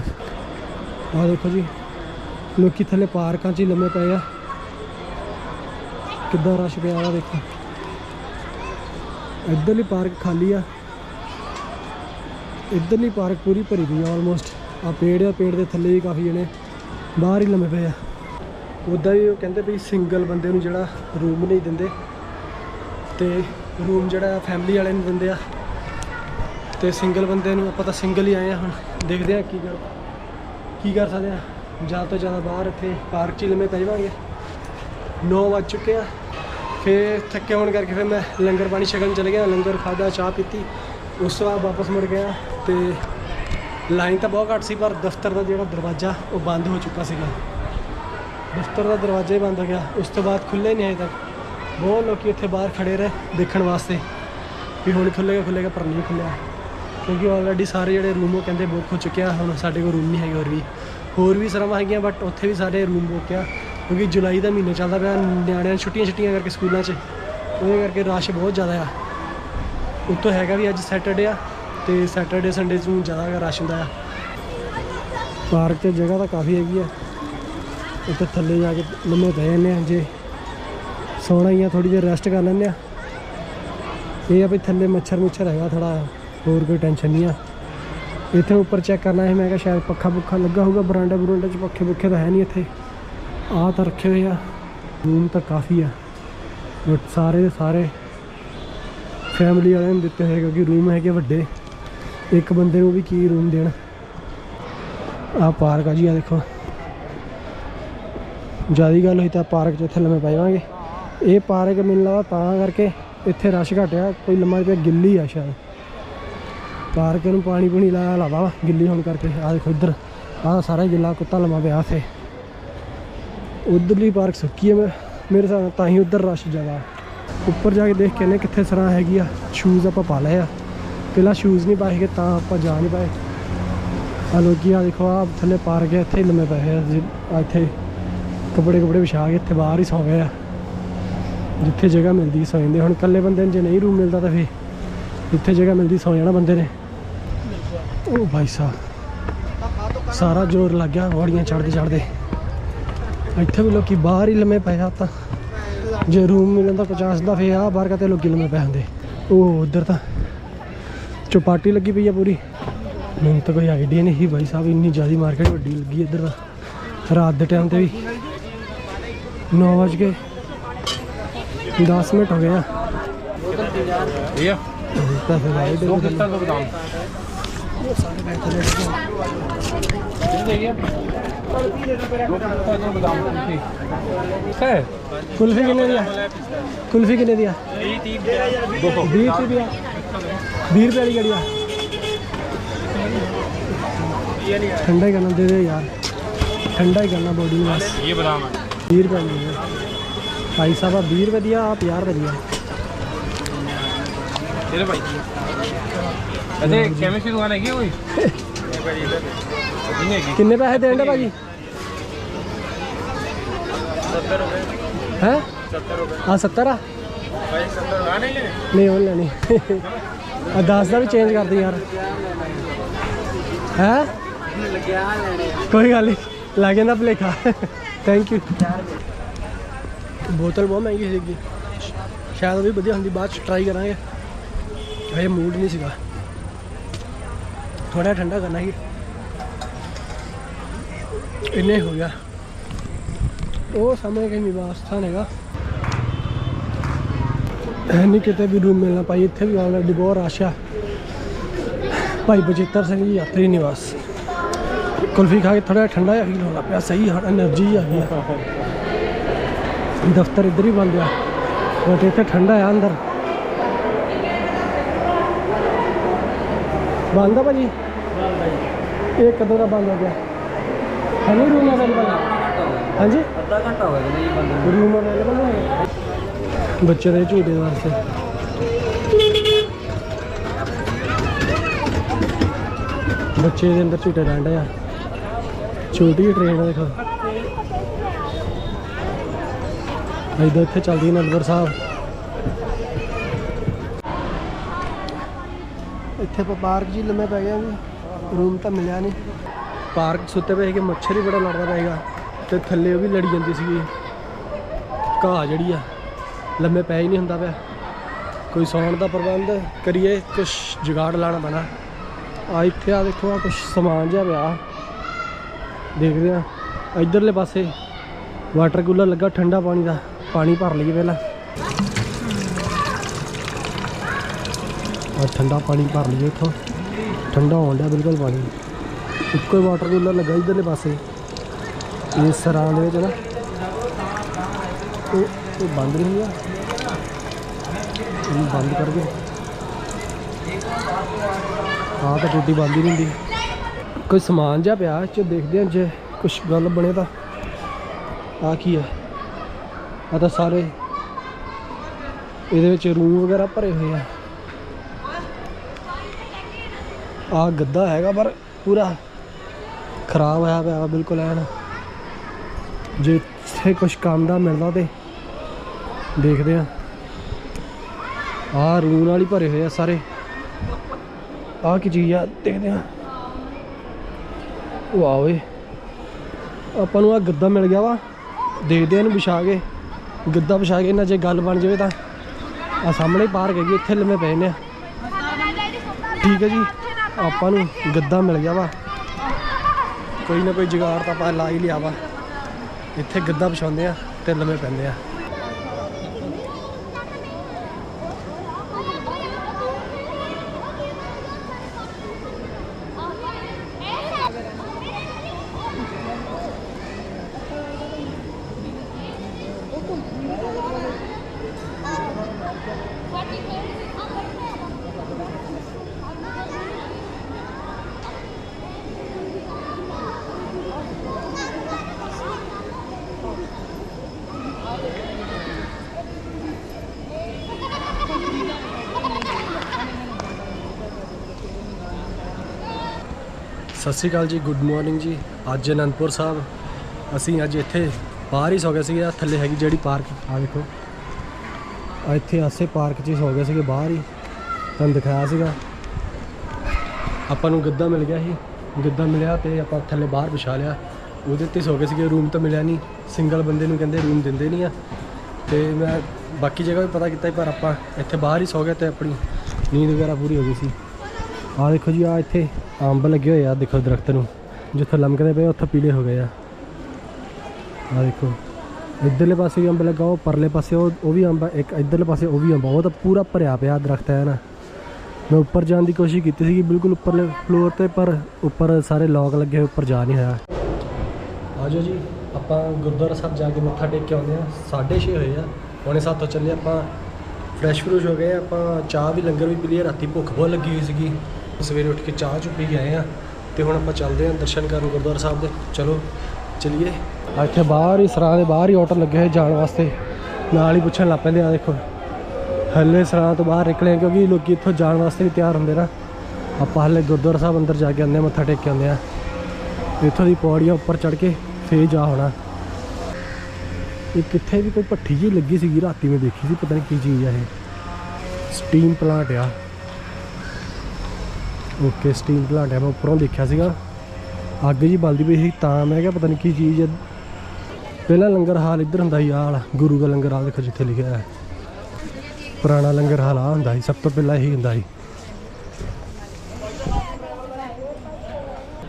ਆ ਦੇਖੋ ਜੀ, ਲੋਕੀ ਥੱਲੇ ਪਾਰਕਾਂ 'ਚ ਹੀ ਲੰਮੇ ਪਏ ਆ। ਕਿੱਦਾਂ ਰਸ਼ ਪਿਆ ਆ ਦੇਖੋ। ਇੱਧਰਲੀ ਪਾਰਕ ਖਾਲੀ ਆ। ਇੱਧਰਲੀ ਪਾਰਕ ਪੂਰੀ ਭਰੀ ਪਈ ਆ ਆਲਮੋਸਟ ਆ ਪੇੜ ਆ, ਪੇੜ ਦੇ ਥੱਲੇ ਵੀ ਕਾਫੀ ਜਣੇ। ਬਾਹਰ ਹੀ ਲੰਮੇ ਪਏ ਆ। ਉੱਦਾਂ ਵੀ ਉਹ ਕਹਿੰਦੇ ਵੀ ਸਿੰਗਲ ਬੰਦੇ ਨੂੰ ਜਿਹੜਾ ਰੂਮ ਨਹੀਂ ਦਿੰਦੇ। ਤੇ ਰੂਮ ਜਿਹੜਾ ਫੈਮਿਲੀ ਵਾਲੇ ਨੂੰ ਦਿੰਦੇ ਆ। ਤੇ ਸਿੰਗਲ ਬੰਦੇ ਨੂੰ ਆਪਾਂ ਤਾਂ ਸਿੰਗਲ ਹੀ ਆਏ ਆ ਹੁਣ। ਦੇਖਦੇ ਆ ਕੀ ਕਰ ਕੀ ਕਰ ਸਕਦੇ ਆ। ਜ਼ਿਆਦਾ ਤੋਂ ਜ਼ਿਆਦਾ ਬਾਹਰ ਇੱਥੇ ਪਾਰਕ 'ਚ ਹੀ ਲੰਮੇ ਪੈ ਜਾਵਾਂਗੇ 9 ਵੱਜ ਚੁੱਕੇ ਆ। ਫਿਰ ਥੱਕੇ ਹੋਣ ਕਰਕੇ ਫਿਰ ਮੈਂ ਲੰਗਰ ਪਾਣੀ ਛਕਣ ਚਲੇ ਗਿਆ, ਲੰਗਰ ਖਾਦਾ ਚਾਹ ਪੀਤੀ। ਉਸ ਤੋਂ ਬਾਅਦ ਵਾਪਸ ਮੁੜ ਗਿਆ ਤੇ ਲਾਈਨ ਤਾਂ ਬਹੁਤ ਘੱਟ ਸੀ, ਪਰ ਦਫ਼ਤਰ ਦਾ ਜਿਹੜਾ ਦਰਵਾਜ਼ਾ ਉਹ ਬੰਦ ਹੋ ਚੁੱਕਾ ਸੀਗਾ। ਦਫ਼ਤਰ ਦਾ ਦਰਵਾਜ਼ਾ ਹੀ ਬੰਦ ਹੋ ਗਿਆ। ਉਸ ਤੋਂ ਬਾਅਦ ਖੁੱਲ੍ਹੇ ਨਹੀਂ ਅਜੇ ਤੱਕ। ਬਹੁਤ ਲੋਕੀ ਇੱਥੇ ਬਾਹਰ ਖੜੇ ਰਹੇ ਦੇਖਣ ਵਾਸਤੇ ਵੀ ਹੁਣ ਖੁੱਲ੍ਹੇਗਾ ਖੁੱਲ੍ਹੇਗਾ, ਪਰ ਨਹੀਂ ਖੁੱਲ੍ਹਿਆ। ਕਿਉਂਕਿ ਆਲਰੇਡੀ ਸਾਰੇ ਜਿਹੜੇ ਰੂਮ ਉਹ ਕਹਿੰਦੇ ਬੁੱਕ ਹੋ ਚੁੱਕੇ ਹੁਣ ਸਾਡੇ ਕੋਲ ਰੂਮ ਨਹੀਂ ਹੈਗੇ ਹੋਰ ਵੀ। ਹੋਰ ਵੀ ਸਰਾਵਾਂ ਹੈਗੀਆਂ ਬਟ ਉੱਥੇ ਵੀ ਸਾਰੇ ਰੂਮ ਬੁੱਕ ਆ। ਕਿਉਂਕਿ ਜੁਲਾਈ ਦਾ ਮਹੀਨਾ ਚੱਲਦਾ ਪਿਆ ਨਿਆਣਿਆਂ ਨੂੰ ਛੁੱਟੀਆਂ ਛੁੱਟੀਆਂ ਕਰਕੇ ਸਕੂਲਾਂ 'ਚ। ਉਹਦੇ ਕਰਕੇ ਰਸ਼ ਬਹੁਤ ਜ਼ਿਆਦਾ ਆ। ਉੱਤੋਂ ਹੈਗਾ ਵੀ ਅੱਜ ਸੈਟਰਡੇ ਆ ਤੇ ਸੈਟਰਡੇ ਸੰਡੇ ਨੂੰ ਜ਼ਿਆਦਾ ਰਸ਼ ਹੁੰਦਾ ਆ। ਪਾਰਕ 'ਚ ਜਗ੍ਹਾ ਤਾਂ ਕਾਫੀ ਹੈਗੀ ਆ। ਉੱਤੇ ਥੱਲੇ ਜਾ ਕੇ ਲੰਮੇ ਪੈ ਜਾਂਦੇ ਆ ਜੇ। ਸੌਣਾ ਹੀ ਆ ਥੋੜੀ ਦੇਰ ਰੈਸਟ ਕਰ ਲੈਂਦੇ ਆ। ਇਹ ਆ ਵੀ ਥੱਲੇ ਮੱਛਰ ਮੁੱਛਰ ਹੈਗਾ ਥੋੜਾ ਹੋਰ ਕੋਈ ਟੈਨਸ਼ਨ ਨਹੀਂ ਆ। ਇੱਥੇ ਉੱਪਰ ਚੈੱਕ ਕਰਨਾ ਹੈ ਮੈਂ ਕਿਹਾ ਸ਼ਾਇਦ ਪੱਖਾ ਪੁੱਖਾ ਲੱਗਾ ਹੋਊਗਾ ਬਰਾਂਡਾ ਬਰੂੰਡਾ 'ਚ ਪੱਖੇ ਪੁੱਖੇ ਤਾਂ ਹੈ ਨਹੀਂ ਇੱਥੇ। ਆਹ ਤਾਂ ਰੱਖੇ ਹੋਏ ਆ। ਰੂਮ ਤਾਂ ਕਾਫੀ ਆ। ਬਟ ਸਾਰੇ ਦੇ ਸਾਰੇ ਫੈਮਿਲੀ ਵਾਲਿਆਂ ਨੂੰ ਦਿੱਤੇ ਹੋਏ ਕਿਉਂਕਿ ਰੂਮ ਹੈਗੇ ਵੱਡੇ। ਇੱਕ ਬੰਦੇ ਨੂੰ ਵੀ ਕੀ ਰੂਮ ਦੇਣ। ਆਹ ਪਾਰਕ ਆ ਜੀ ਆ ਦੇਖੋ। ਜ਼ਿਆਦਾ ਗੱਲ ਹੋਈ ਤਾਂ ਪਾਰਕ 'ਚ ਇੱਥੇ ਲੰਮੇ ਪੈ ਜਾਵਾਂਗੇ ਇਹ ਪਾਰਕ ਮੈਨੂੰ ਲੱਗਦਾ ਤਾਂ ਕਰਕੇ ਇੱਥੇ ਰਸ਼ ਘਟਿਆ ਕੋਈ ਲੰਮਾ ਪਿਆ ਗਿੱਲੀ ਆ ਸ਼ਾਇਦ। ਪਾਰਕ ਨੂੰ ਪਾਣੀ ਪੂਣੀ ਲਾਇਆ ਲਾਵਾ ਵਾ, ਗਿੱਲੀ ਹੋਣ ਕਰਕੇ। ਆ ਦੇਖੋ ਇੱਧਰ, ਆਹ ਸਾਰਾ ਗਿੱਲਾ ਕੁੱਤਾ ਲੰਮਾ ਪਿਆ ਇੱਥੇ। ਉਧਰਲੀ ਪਾਰਕ ਸੁੱਕੀ ਹੈ ਮੈਂ ਮੇਰੇ ਹਿਸਾਬ ਨਾਲ ਤਾਂ ਹੀ ਉਧਰ ਰਸ਼ ਜ਼ਿਆਦਾ। ਉੱਪਰ ਜਾ ਕੇ ਦੇਖ ਕੇ ਨੇ ਕਿੱਥੇ ਸਰਾਂ ਹੈਗੀ ਆ ਸ਼ੂਜ਼ ਆਪਾਂ ਪਾ ਲਏ ਆ। ਪਹਿਲਾਂ ਸ਼ੂਜ਼ ਨਹੀਂ ਪਾਏ ਸੀਗੇ ਤਾਂ ਆਪਾਂ ਜਾ ਨਹੀਂ ਪਾਏ। ਆ ਲੋਕੀ ਆ ਦੇਖੋ ਆ ਥੱਲੇ ਪਾਰਕ ਹੈ ਇੱਥੇ ਹੀ ਲੰਮੇ ਪਏ ਆ ਜੀ, ਇੱਥੇ ਕੱਪੜੇ ਕੱਪੜੇ ਵਿਛਾ ਕੇ ਇੱਥੇ ਬਾਹਰ ਹੀ ਸੌਂ ਗਏ ਆ। ਜਿੱਥੇ ਜਗ੍ਹਾ ਮਿਲਦੀ ਸੌ ਜਾਂਦੇ ਹੁਣ ਇਕੱਲੇ ਬੰਦੇ ਨੂੰ ਜੇ ਨਹੀਂ ਰੂਮ ਮਿਲਦਾ ਤਾਂ ਫੇ ਜਿੱਥੇ ਜਗ੍ਹਾ ਮਿਲਦੀ ਸੌ ਜਾਣਾ ਬੰਦੇ ਨੇ। ਉਹ ਭਾਈ ਸਾਹਿਬ ਸਾਰਾ ਜ਼ੋਰ ਲੱਗ ਗਿਆ ਗੋੜੀਆਂ ਚੜਦੇ ਚੜਦੇ ਇੱਥੇ ਵੀ ਲੋਕੀ ਬਾਹਰ ਹੀ ਲੰਮੇ ਪਏ ਆ ਤਾਂ ਜੇ ਰੂਮ ਮਿਲਣ ਦਾ 50 ਦਾ ਫੇ ਆ ਬਾਹਰ ਕਾ ਲੋਕੀ ਲੰਮੇ ਪਏ ਹੁੰਦੇ। ਉਹ ਉਧਰ ਤਾਂ ਚੌਪਾਟੀ ਲੱਗੀ ਪਈ ਆ ਪੂਰੀ। ਮੈਨੂੰ ਤਾਂ ਕੋਈ ਆਈਡੀਆ ਨਹੀਂ ਭਾਈ ਸਾਹਿਬ ਇੰਨੀ ਜ਼ਿਆਦਾ ਮਾਰਕੀਟ ਵੱਡੀ ਲੱਗੀ ਇੱਧਰ ਦਾ ਰਾਤ ਦੇ ਟਾਈਮ ਤੇ ਵੀ 9 ਗਏ। 10 ਮਿੰਟ ਹੋ ਗਏ ਆ? है कुल्फी कितने दिया कुल्फी कितने दिया बीस रुपया बीस रुपये की गड़िया ठंडा ही करना दे दे यार ठंडा ही करना बॉडी में बस ये बदाम है बीस रुपये की भाई साहब आप बीस रुपये दिया आप यार रुपये दिया भाई अच्छा केमिस्ट्री दुकान है क्या कोई किन्ने पैसे देने भाजी ਦੇਣ ਦੇ ਭਾਜੀ 70 रुपए ਹੈ 70 रुपए ਆ 70 ਆ भाई 70 रुपए नहीं लेने ਨਹੀਂ ਉਹ ਲੈਣੀ ਆ 10 ਦਾ ਵੀ ਚੇਂਜ ਕਰ ਦੇ ਯਾਰ ਹੈ ਕੋਈ ਗੱਲ ਨਹੀਂ ਲੱਗ ਜਾਂਦਾ ਭਲੇਖਾ ਥੈਂਕ ਯੂ ਬੋਤਲ ਬਹੁਤ ਮਹਿੰਗੀ ਸੀਗੀ ਸ਼ਾਇਦ ਉਹ ਵੀ ਵਧੀਆ ਹੁੰਦੀ ਬਾਅਦ ਚ ਟਰਾਈ ਕਰਾਂਗੇ ਹਜੇ ਮੂਡ ਨਹੀਂ ਸੀਗਾ ਥੋੜਾ ਠੰਡਾ ਕਰਨਾ ਸੀ ਇੰਨੇ ਹੋ ਗਿਆ ඕ සමයකැමි වාස්ථානක හැනිකෙත විඩුම්මල්ල පයිත්හ ගල ඩිබෝ රාශා पाई पचहत्तर से यात्री निवास कुल्फी खा के थोड़ा ठंडा फील हो रहा सही एनर्जी आ दफ्तर इधर ही बंद गया बट इतने ठंडा है अंदर बंद है भाजी एक कदम का बंद हो गया हनी रूम है ਹੋ ਗਿਆ ਜੀ ਬੰਦ ਰੂਮ ਅਵੇਲੇਬਲ ਹੈ? ਬੱਚੇ ਦੇ ਝੂਟੇ ਵਾਸਤੇ। ਬੱਚੇ ਦੇ ਅੰਦਰ ਝੂਟੇ ਰਹਿੰਦੇ ਆ। ਛੋਟੀ ਟ੍ਰੇਨ ਆ ਦੇਖੋ। ਇਧਰ ਇੱਥੇ ਚੱਲਦੀ ਹੈ ਨੰਦਪੁਰ ਸਾਹਿਬ। ਇੱਥੇ ਪਾਰਕ ਜੀ ਲੰਮੇ ਪੈ ਗਏ ਜੀ ਰੂਮ ਤਾਂ ਮਿਲਿਆ ਨਹੀਂ। ਪਾਰਕ ਸੁੱਤੇ ਪਏ ਕਿ ਮੱਛਰ ਹੀ ਬੜਾ ਲੜਦਾ ਪਏਗਾ ਤੇ ਥੱਲੇ ਉਹ ਵੀ ਲੜੀ ਜਾਂਦੀ ਸੀਗੀ ਘਾਹ ਜਿਹੜੀ ਆ, ਲੰਮੇ ਪੈ ਹੀ ਨਹੀਂ ਹੁੰਦਾ ਪਿਆ। ਕੋਈ ਸੌਣ ਦਾ ਪ੍ਰਬੰਧ ਕਰੀਏ ਕੁਝ ਜੁਗਾੜ ਲਾਣਾ ਪੈਣਾ। ਆ ਇੱਥੇ ਆ ਦੇਖੋ, ਆ ਕੁਝ ਸਮਾਨ ਜਿਹਾ ਪਿਆ। ਦੇਖਦੇ ਆ, ਇਧਰਲੇ ਪਾਸੇ ਵਾਟਰ ਕੂਲਰ ਲੱਗਾ ਠੰਡਾ ਪਾਣੀ ਦਾ। ਪਾਣੀ ਭਰ ਲਈਏ ਪਹਿਲਾਂ। ਆ ਠੰਡਾ ਪਾਣੀ ਭਰ ਲਈਏ ਇੱਥੋਂ। ਠੰਡਾ ਹੋਣ ਡਿਆ ਬਿਲਕੁਲ ਪਾਣੀ। ਇੱਕੋ ਹੀ ਵਾਟਰ ਕੂਲਰ ਲੱਗਾ ਇਧਰਲੇ ਪਾਸੇ। ਇਸ ਸਰਾਂ ਦੇ ਵਿੱਚ ਨਾ ਇਹ ਇਹ ਬੰਦ ਨਹੀਂ ਹੋਇਆ। ਇਹਨੂੰ ਬੰਦ ਕਰ ਦਿਓ। ਆਹ ਤਾਂ ਟੂਟੀ ਬੰਦ ਹੀ ਨਹੀਂ ਹੁੰਦੀ। ਕੋਈ ਸਮਾਨ ਜਾਂ ਪਿਆ ਚ ਦੇਖਦੇ ਹਾਂ ਜੇ ਕੁਝ ਗੱਲ ਬਣੇ ਤਾਂ। ਆ ਕੀ ਹੈ ਆ ਤਾਂ ਸਾਰੇ ਇਹਦੇ ਵਿੱਚ ਰੂਮ ਵਗੈਰਾ ਭਰੇ ਹੋਏ ਆ। ਆ ਗੱਦਾ ਹੈਗਾ, ਪਰ ਪੂਰਾ ਖਰਾਬ ਹੋਇਆ ਪਿਆ ਵਾ, ਬਿਲਕੁਲ ਐਨ। ਜੇ ਇੱਥੇ ਕੁਝ ਕੰਮ ਦਾ ਮਿਲਦਾ ਤੇ ਦੇਖਦੇ ਆ ਆ ਰੂਨ ਵਾਲੀ ਭਰੇ ਹੋਏ ਆ ਸਾਰੇ। ਆ ਕੀ ਚੀਜ਼ ਆ, ਦੇਖਦੇ ਆ ਵਾਹ ਓਏ। ਆਪਾਂ ਨੂੰ ਆ ਗੱਦਾ ਮਿਲ ਗਿਆ ਵਾ। ਦੇਖਦੇ ਆ ਇਹਨੂੰ ਵਿਛਾ ਕੇ। ਗੱਦਾ ਵਿਛਾ ਕੇ ਇਹਨਾਂ ਜੇ ਗੱਲ ਬਣ ਜਾਵੇ ਤਾਂ। ਆ ਸਾਹਮਣੇ ਪਾਰਕ ਹੈਗੀ, ਇੱਥੇ ਲੰਮੇ ਪਏ ਨੇ। ਠੀਕ ਹੈ ਜੀ, ਆਪਾਂ ਨੂੰ ਗੱਦਾ ਮਿਲ ਗਿਆ ਵਾ। ਕੋਈ ਨਾ ਕੋਈ ਜੁਗਾੜ ਤਾਂ ਆਪਾਂ ਲਾ ਹੀ ਲਿਆ ਵਾ। ਇੱਥੇ ਗੱਦਾ ਵਿਛਾਉਂਦੇ ਆ ਤੇ ਲੰਮੇ ਪੈਂਦੇ ਆ। ਸਤਿ ਸ਼੍ਰੀ ਅਕਾਲ ਜੀ ਗੁੱਡ ਮਾਰਨਿੰਗ ਜੀ। ਅੱਜ ਅਨੰਦਪੁਰ ਸਾਹਿਬ। ਅਸੀਂ ਅੱਜ ਇੱਥੇ ਬਾਹਰ ਹੀ ਸੌ ਗਏ ਸੀਗੇ। ਆਹ ਥੱਲੇ ਹੈਗੀ ਜਿਹੜੀ ਪਾਰਕ। ਆ ਦੇਖੋ। ਆ ਇੱਥੇ ਆਸੇ ਪਾਰਕ 'ਚ ਸੌ ਗਏ ਸੀਗੇ, ਬਾਹਰ ਹੀ। ਤੁਹਾਨੂੰ ਦਿਖਾਇਆ ਸੀਗਾ। ਆਪਾਂ ਨੂੰ ਗੱਦਾ ਮਿਲ ਗਿਆ ਸੀ। ਗੱਦਾ ਮਿਲਿਆ ਤੇ ਆਪਾਂ ਥੱਲੇ ਬਾਹਰ ਵਿਛਾ ਲਿਆ। ਉਹਦੇ ਤੇ ਸੌ ਗਏ ਸੀਗੇ ਰੂਮ ਤਾਂ ਮਿਲਿਆ ਨਹੀਂ। ਸਿੰਗਲ ਬੰਦੇ ਨੂੰ ਕਹਿੰਦੇ ਰੂਮ ਦਿੰਦੇ ਨਹੀਂ ਆ। ਤੇ ਮੈਂ ਬਾਕੀ ਜਗ੍ਹਾ ਵੀ ਪਤਾ ਕੀਤਾ ਪਰ ਆਪਾਂ ਇੱਥੇ ਬਾਹਰ ਹੀ ਸੌ ਗਏ ਤੇ ਆਪਣੀ ਨੀਂਦ ਵਗੈਰਾ ਪੂਰੀ ਹੋ ਗਈ ਸੀ। ਆਹ ਦੇਖੋ ਜੀ ਆ ਇੱਥੇ ਅੰਬ ਲੱਗੇ ਹੋਏ ਆ, ਦੇਖੋ ਦਰਖਤ ਨੂੰ। ਜਿੱਥੇ ਲਮਕਦੇ ਪਏ ਉੱਥੇ ਪੀਲੇ ਹੋ ਗਏ ਆ। ਆ ਦੇਖੋ, ਇੱਧਰਲੇ ਪਾਸੇ ਵੀ ਅੰਬ ਲੱਗਾ, ਉਹ ਪਰਲੇ ਪਾਸੇ ਉਹ ਉਹ ਵੀ ਅੰਬ ਇੱਕ ਇੱਧਰਲੇ ਪਾਸੇ ਉਹ ਵੀ ਅੰਬ ਆ। ਉਹ ਤਾਂ ਪੂਰਾ ਭਰਿਆ ਪਿਆ ਦਰਖਤ, ਹੈ ਨਾ? ਮੈਂ ਉੱਪਰ ਜਾਣ ਦੀ ਕੋਸ਼ਿਸ਼ ਕੀਤੀ ਸੀ ਬਿਲਕੁਲ ਉੱਪਰਲੇ ਫਲੋਰ ਤੇ, ਪਰ ਉੱਪਰ ਸਾਰੇ ਲੋਕ ਲੱਗੇ ਹੋਏ, ਉੱਪਰ ਜਾ ਨਹੀਂ ਹੋਇਆ। ਆਜੋ ਜੀ, ਆਪਾਂ ਗੁਰਦੁਆਰਾ ਸਾਹਿਬ ਜਾ ਕੇ ਮੱਥਾ ਟੇਕ ਕੇ ਆਉਂਦੇ ਆ 6:30 ਹੋਏ ਆ ਹੁਣੇ ਸੱਤ ਤੋਂ ਚੱਲੇ ਆਪਾਂ। ਫਰੈਸ਼ ਫਰੂਸ਼ ਹੋ ਗਏ ਆਪਾਂ ਚਾਹ ਵੀ ਲੰਗਰ ਵੀ ਪੀ ਲਈ ਰਾਤੀ ਭੁੱਖ ਬਹੁਤ ਲੱਗੀ ਹੋਈ ਸੀਗੀ। ਸਵੇਰੇ ਉੱਠ ਕੇ ਚਾਹ ਚੁ ਪੀ ਕੇ ਆਏ ਆ ਤੇ ਹੁਣ ਆਪਾਂ ਚੱਲਦੇ ਆ ਦਰਸ਼ਨ ਕਰਨ ਗੁਰਦੁਆਰਾ ਸਾਹਿਬ ਦੇ। ਚਲੋ, ਚਲਿਏ। ਆ ਇੱਥੇ ਬਾਹਰ ਹੀ ਸਰਾਂ ਦੇ ਬਾਹਰ ਹੀ ਆਟੋ ਲੱਗੇ ਹੋਏ ਜਾਣ ਵਾਸਤੇ। ਨਾਲ ਹੀ ਪੁੱਛਣ ਲੱਗ ਪੈਂਦੇ ਆ, ਦੇਖੋ। ਹੱਲੇ ਸਰਾਂ ਤੋਂ ਬਾਹਰ ਨਿਕਲੇ ਕਿਉਂਕਿ ਲੋਕੀ ਇੱਥੋਂ ਜਾਣ ਵਾਸਤੇ ਵੀ ਤਿਆਰ ਹੁੰਦੇ ਨਾ। ਆਪਾਂ ਹੱਲੇ ਗੁਰਦੁਆਰਾ ਸਾਹਿਬ ਅੰਦਰ ਜਾ ਕੇ ਆਉਂਦੇ ਆ, ਮੱਥਾ ਟੇਕ ਕੇ ਆਉਂਦੇ ਆ। ਇੱਥੋਂ ਦੀ ਪੌੜੀਆਂ ਉੱਪਰ ਚੜ ਕੇ ਫੇਰ ਜਾ ਹੋਣਾ ਇਹ ਕਿੱਥੇ ਵੀ ਕੋਈ ਭੱਠੀ ਜੀ ਲੱਗੀ ਸੀਗੀ, ਰਾਤੀ ਮੈਂ ਦੇਖੀ ਸੀ, ਪਤਾ ਨਹੀਂ ਕੀ ਚੀਜ਼ ਆ ਇਹ। ਸਟੀਮ ਪਲਾਂਟ ਆ। ਓਕੇ ਸਟੀਮ ਪਲਾਂਟ ਆ ਮੈਂ ਉੱਪਰੋਂ ਦੇਖਿਆ ਸੀਗਾ। ਅੱਗ ਜੀ ਬਲਦੀ ਪਈ ਸੀ, ਤਾਂ ਮੈਂ ਕਿਹਾ ਪਤਾ ਨਹੀਂ ਕੀ ਚੀਜ਼ ਹੈ। ਪਹਿਲਾਂ ਲੰਗਰ ਹਾਲ ਇੱਧਰ ਹੁੰਦਾ ਸੀ, ਆਹ ਗੁਰੂ ਦਾ ਲੰਗਰ ਹਾਲ ਦੇਖੋ ਜਿੱਥੇ ਲਿਖਿਆ ਹੈ। ਪੁਰਾਣਾ ਲੰਗਰ ਹਾਲ ਆ ਹੁੰਦਾ ਸੀ, ਸਭ ਤੋਂ ਪਹਿਲਾਂ ਇਹੀ ਹੁੰਦਾ ਸੀ।